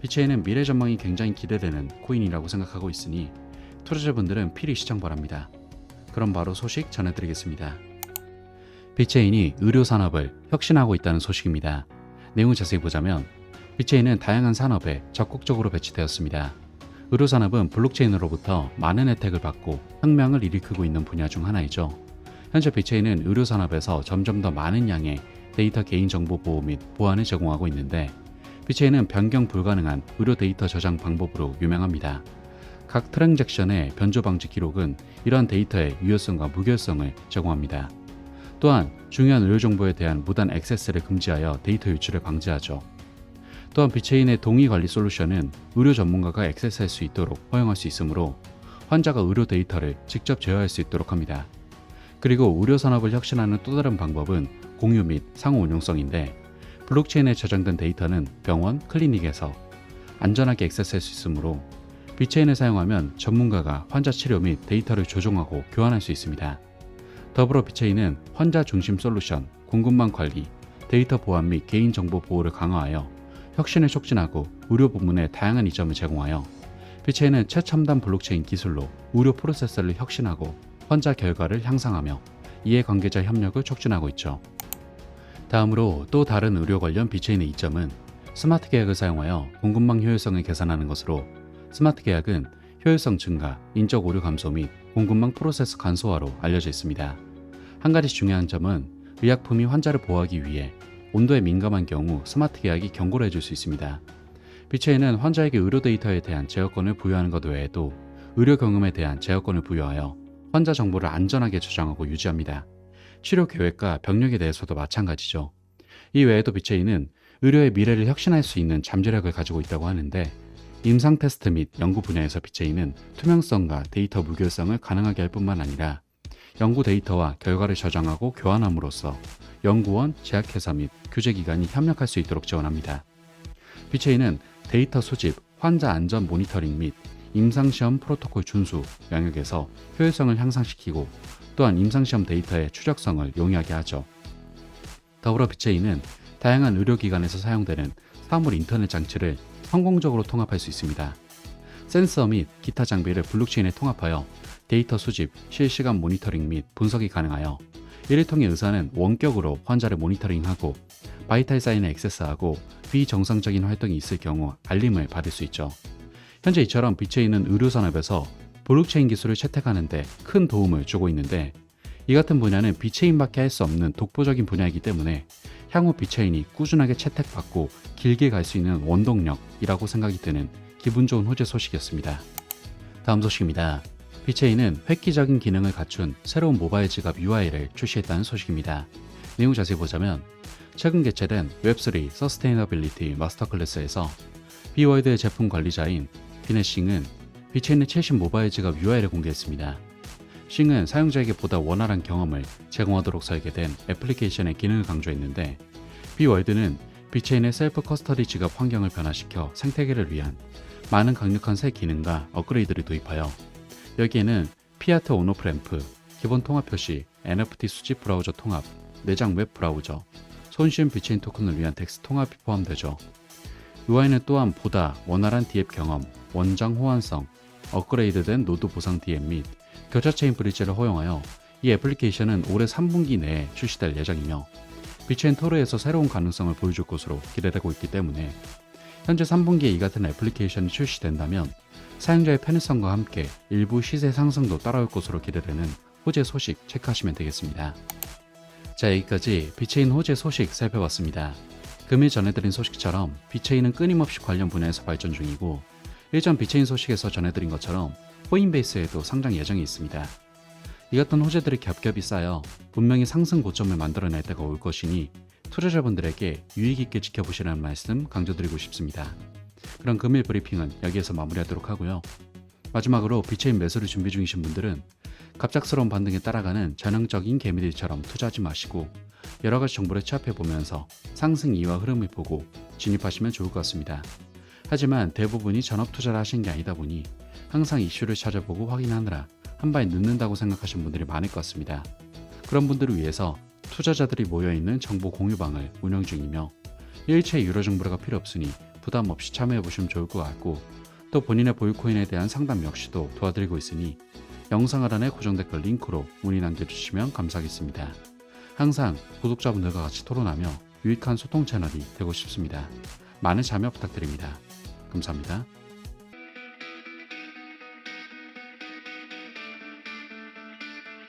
비체인은 미래 전망이 굉장히 기대되는 코인이라고 생각하고 있으니 투자자분들은 필히 시청 바랍니다. 그럼 바로 소식 전해드리겠습니다. 비체인이 의료 산업을 혁신하고 있다는 소식입니다. 내용을 자세히 보자면 비체인은 다양한 산업에 적극적으로 배치되었습니다. 의료 산업은 블록체인으로부터 많은 혜택을 받고 혁명을 일으키고 있는 분야 중 하나이죠. 현재 비체인은 의료 산업에서 점점 더 많은 양의 데이터 개인정보 보호 및 보안을 제공하고 있는데 비체인은 변경 불가능한 의료 데이터 저장 방법으로 유명합니다. 각 트랜잭션의 변조 방지 기록은 이러한 데이터의 유효성과 무결성을 제공합니다. 또한 중요한 의료 정보에 대한 무단 액세스를 금지하여 데이터 유출을 방지하죠. 또한 비체인의 동의 관리 솔루션은 의료 전문가가 액세스할 수 있도록 허용할 수 있으므로 환자가 의료 데이터를 직접 제어할 수 있도록 합니다. 그리고 의료 산업을 혁신하는 또 다른 방법은 공유 및 상호 운용성인데 블록체인에 저장된 데이터는 병원, 클리닉에서 안전하게 액세스할 수 있으므로 비체인을 사용하면 전문가가 환자 치료 및 데이터를 조종하고 교환할 수 있습니다. 더불어 비체인은 환자 중심 솔루션, 공급망 관리, 데이터 보안 및 개인정보 보호를 강화하여 혁신을 촉진하고 의료 부문에 다양한 이점을 제공하여 비체인은 최첨단 블록체인 기술로 의료 프로세서를 혁신하고 환자 결과를 향상하며 이해 관계자 협력을 촉진하고 있죠. 다음으로 또 다른 의료 관련 비체인의 이점은 스마트 계약을 사용하여 공급망 효율성을 개선하는 것으로 스마트 계약은 효율성 증가, 인적 오류 감소 및 공급망 프로세스 간소화로 알려져 있습니다. 한 가지 중요한 점은 의약품이 환자를 보호하기 위해 온도에 민감한 경우 스마트 계약이 경고를 해줄 수 있습니다. 비체인은 환자에게 의료 데이터에 대한 제어권을 부여하는 것 외에도 의료 경험에 대한 제어권을 부여하여 환자 정보를 안전하게 저장하고 유지합니다. 치료 계획과 병력에 대해서도 마찬가지죠. 이 외에도 비체인은 의료의 미래를 혁신할 수 있는 잠재력을 가지고 있다고 하는데 임상 테스트 및 연구 분야에서 비체인은 투명성과 데이터 무결성을 가능하게 할 뿐만 아니라 연구 데이터와 결과를 저장하고 교환함으로써 연구원, 제약회사 및 교제기관이 협력할 수 있도록 지원합니다. 비체인은 데이터 수집, 환자 안전 모니터링 및 임상시험 프로토콜 준수 영역에서 효율성을 향상시키고 또한 임상시험 데이터의 추적성을 용이하게 하죠. 더불어 비체인은 다양한 의료기관에서 사용되는 사물 인터넷 장치를 성공적으로 통합할 수 있습니다. 센서 및 기타 장비를 블록체인에 통합하여 데이터 수집, 실시간 모니터링 및 분석이 가능하여 이를 통해 의사는 원격으로 환자를 모니터링하고 바이탈 사인에 액세스하고 비정상적인 활동이 있을 경우 알림을 받을 수 있죠. 현재 이처럼 비체인은 의료산업에서 블록체인 기술을 채택하는 데 큰 도움을 주고 있는데 이 같은 분야는 비체인밖에 할 수 없는 독보적인 분야이기 때문에 향후 비체인이 꾸준하게 채택받고 길게 갈 수 있는 원동력이라고 생각이 드는 기분 좋은 호재 소식이었습니다. 다음 소식입니다. 비체인은 획기적인 기능을 갖춘 새로운 모바일 지갑 UI를 출시했다는 소식입니다. 내용 자세히 보자면 최근 개최된 웹3 서스테이너빌리티 마스터 클래스에서 비월드의 제품 관리자인 비네싱은 비체인의 최신 모바일 지갑 UI를 공개했습니다. 싱은 사용자에게 보다 원활한 경험을 제공하도록 설계된 애플리케이션의 기능을 강조했는데 비월드는 비체인의 셀프 커스터디 지갑 환경을 변화시켜 생태계를 위한 많은 강력한 새 기능과 업그레이드를 도입하여 여기에는 피아트 온오프 램프, 기본 통합 표시, NFT 수집 브라우저 통합, 내장 웹 브라우저, 손쉬운 비체인 토큰을 위한 텍스트 통합이 포함되죠. UI는 또한 보다 원활한 디앱 경험, 원장 호환성, 업그레이드된 노드 보상 DM 및 교차 체인 브릿지를 허용하여 이 애플리케이션은 올해 3분기 내에 출시될 예정이며 비체인 토르에서 새로운 가능성을 보여줄 것으로 기대되고 있기 때문에 현재 3분기에 이 같은 애플리케이션이 출시된다면 사용자의 편의성과 함께 일부 시세 상승도 따라올 것으로 기대되는 호재 소식 체크하시면 되겠습니다. 자 여기까지 비체인 호재 소식 살펴봤습니다. 금일 전해드린 소식처럼 비체인은 끊임없이 관련 분야에서 발전 중이고 일전 비체인 소식에서 전해드린 것처럼 코인베이스에도 상장 예정이 있습니다. 이 같은 호재들이 겹겹이 쌓여 분명히 상승 고점을 만들어낼 때가 올 것이니 투자자분들에게 유익 있게 지켜보시라는 말씀 강조드리고 싶습니다. 그런 금일 브리핑은 여기에서 마무리하도록 하고요. 마지막으로 비체인 매수를 준비 중이신 분들은 갑작스러운 반등에 따라가는 전형적인 개미들처럼 투자하지 마시고 여러 가지 정보를 취합해 보면서 상승 이유와 흐름을 보고 진입하시면 좋을 것 같습니다. 하지만 대부분이 전업 투자를 하신 게 아니다 보니 항상 이슈를 찾아보고 확인하느라 한 발에 늦는다고 생각하시는 분들이 많을 것 같습니다. 그런 분들을 위해서 투자자들이 모여있는 정보 공유방을 운영 중이며 일체 유료 정보가 필요 없으니 부담 없이 참여해 보시면 좋을 것 같고 또 본인의 보유코인에 대한 상담 역시도 도와드리고 있으니 영상 하단의 고정 댓글 링크로 문의 남겨주시면 감사하겠습니다. 항상 구독자분들과 같이 토론하며 유익한 소통 채널이 되고 싶습니다. 많은 참여 부탁드립니다. 감사합니다.